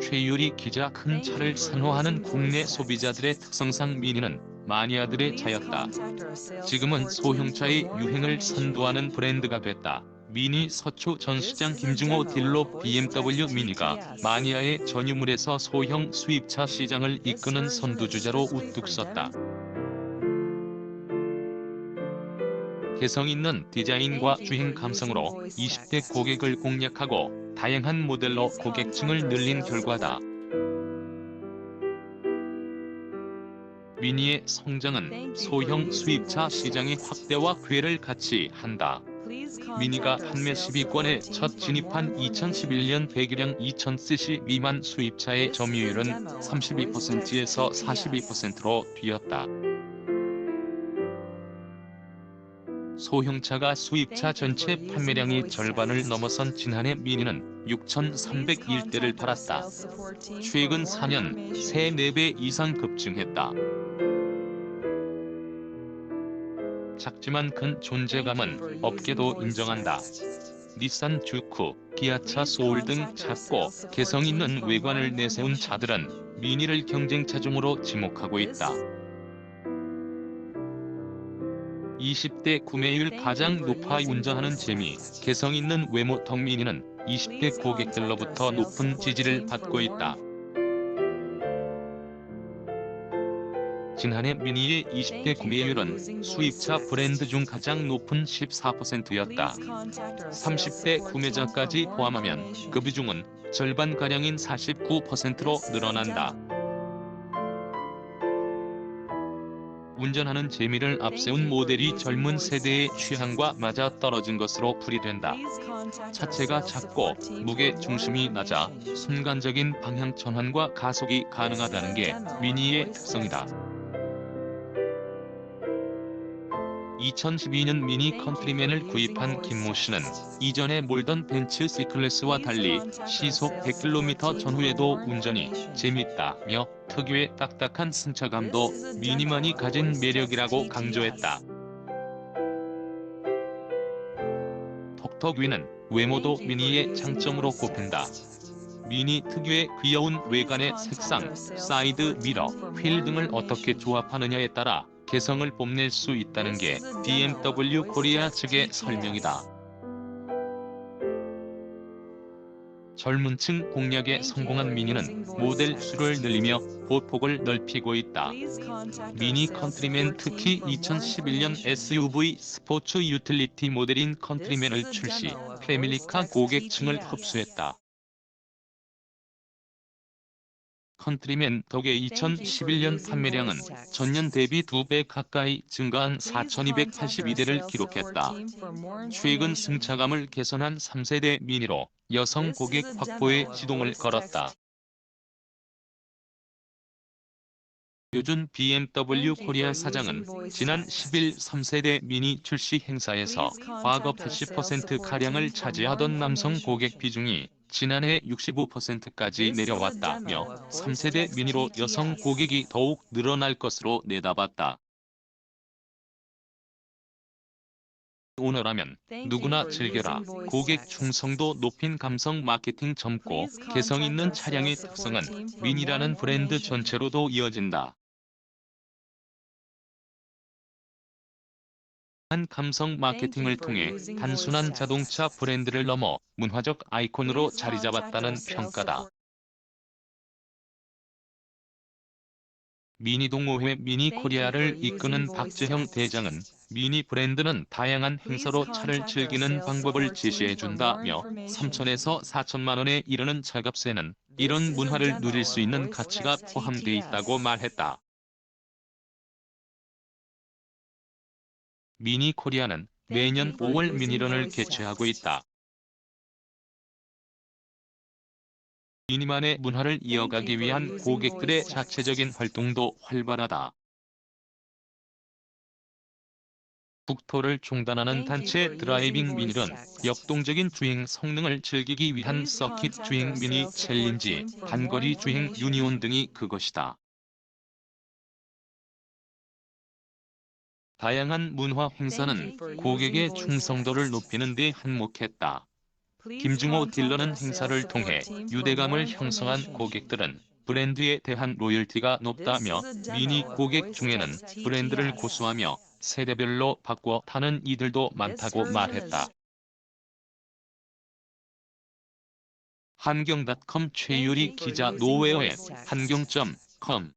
최유리 기자 큰 차를 선호하는 국내 소비자들의 특성상 미니는 마니아들의 차였다. 지금은 소형차의 유행을 선도하는 브랜드가 됐다. 미니 서초 전시장 김중호 딜로 BMW 미니가 마니아의 전유물에서 소형 수입차 시장을 이끄는 선두주자로 우뚝 섰다. 개성 있는 디자인과 주행 감성으로 20대 고객을 공략하고 다양한 모델로 고객층을 늘린 결과다. 미니의 성장은 소형 수입차 시장의 확대와 궤를 같이 한다. 미니가 판매 10위권에 첫 진입한 2011년 배기량 2000cc 미만 수입차의 점유율은 32%에서 42%로 뛰었다. 소형차가 수입차 전체 판매량이 절반을 넘어선 지난해 미니는 6,301대를 팔았다. 최근 4년 새 4배 이상 급증했다. 작지만 큰 존재감은 업계도 인정한다. 닛산 주쿠, 기아차 소울 등 작고 개성 있는 외관을 내세운 차들은 미니를 경쟁차종으로 지목하고 있다. 20대 구매율 가장 높아 운전하는 재미, 개성 있는 외모 덕미니는 20대 고객들로부터 높은 지지를 받고 있다. 지난해 미니의 20대 구매율은 수입차 브랜드 중 가장 높은 14%였다. 30대 구매자까지 포함하면 그 비중은 절반가량인 49%로 늘어난다. 운전하는 재미를 앞세운 모델이 젊은 세대의 취향과 맞아 떨어진 것으로 풀이된다. 차체가 작고 무게 중심이 낮아 순간적인 방향 전환과 가속이 가능하다는 게 미니의 특성이다. 2012년 미니 컨트리맨을 구입한 김모 씨는 이전에 몰던 벤츠 C클래스와 달리 시속 100km 전후에도 운전이 재밌다며 특유의 딱딱한 승차감도 미니만이 가진 매력이라고 강조했다. 톡톡위는 외모도 미니의 장점으로 꼽힌다. 미니 특유의 귀여운 외관의 색상, 사이드 미러, 휠 등을 어떻게 조합하느냐에 따라 개성을 뽐낼 수 있다는 게 BMW 코리아 측의 설명이다. 젊은 층 공략에 성공한 미니는 모델 수를 늘리며 보폭을 넓히고 있다. 미니 컨트리맨 특히 2011년 SUV 스포츠 유틸리티 모델인 컨트리맨을 출시, 패밀리카 고객층을 흡수했다. 컨트리맨 덕에 2011년 판매량은 전년 대비 2배 가까이 증가한 4,282대를 기록했다. 최근 승차감을 개선한 3세대 미니로 여성 고객 확보에 시동을 걸었다. 요준 BMW 코리아 사장은 지난 10일 3세대 미니 출시 행사에서 과거 80%가량을 차지하던 남성 고객 비중이 지난해 65%까지 내려왔다며 3세대 미니로 여성 고객이 더욱 늘어날 것으로 내다봤다. 오너라면 누구나 즐겨라. 고객 충성도 높인 감성 마케팅 젊고 개성 있는 차량의 특성은 미니라는 브랜드 전체로도 이어진다. 한 감성 마케팅을 통해 단순한 자동차 브랜드를 넘어 문화적 아이콘으로 자리 잡았다는 평가다. 미니 동호회 미니 코리아를 이끄는 박재형 대장은 미니 브랜드는 다양한 행사로 차를 즐기는 방법을 제시해준다며 3천에서 4천만 원에 이르는 차값에는 이런 문화를 누릴 수 있는 가치가 포함돼 있다고 말했다. 미니 코리아는 매년 5월 미니런을 개최하고 있다. 미니만의 문화를 이어가기 위한 고객들의 자체적인 활동도 활발하다. 국토를 종단하는 단체 드라이빙 미니런, 역동적인 주행 성능을 즐기기 위한 서킷 주행 미니 챌린지, 단거리 주행 유니온 등이 그것이다. 다양한 문화 행사는 고객의 충성도를 높이는 데 한몫했다. 김중호 딜러는 행사를 통해 유대감을 형성한 고객들은 브랜드에 대한 로열티가 높다며 미니 고객 중에는 브랜드를 고수하며 세대별로 바꿔 타는 이들도 많다고 말했다. 한경닷컴 최유리 기자 노웨어의 한경.com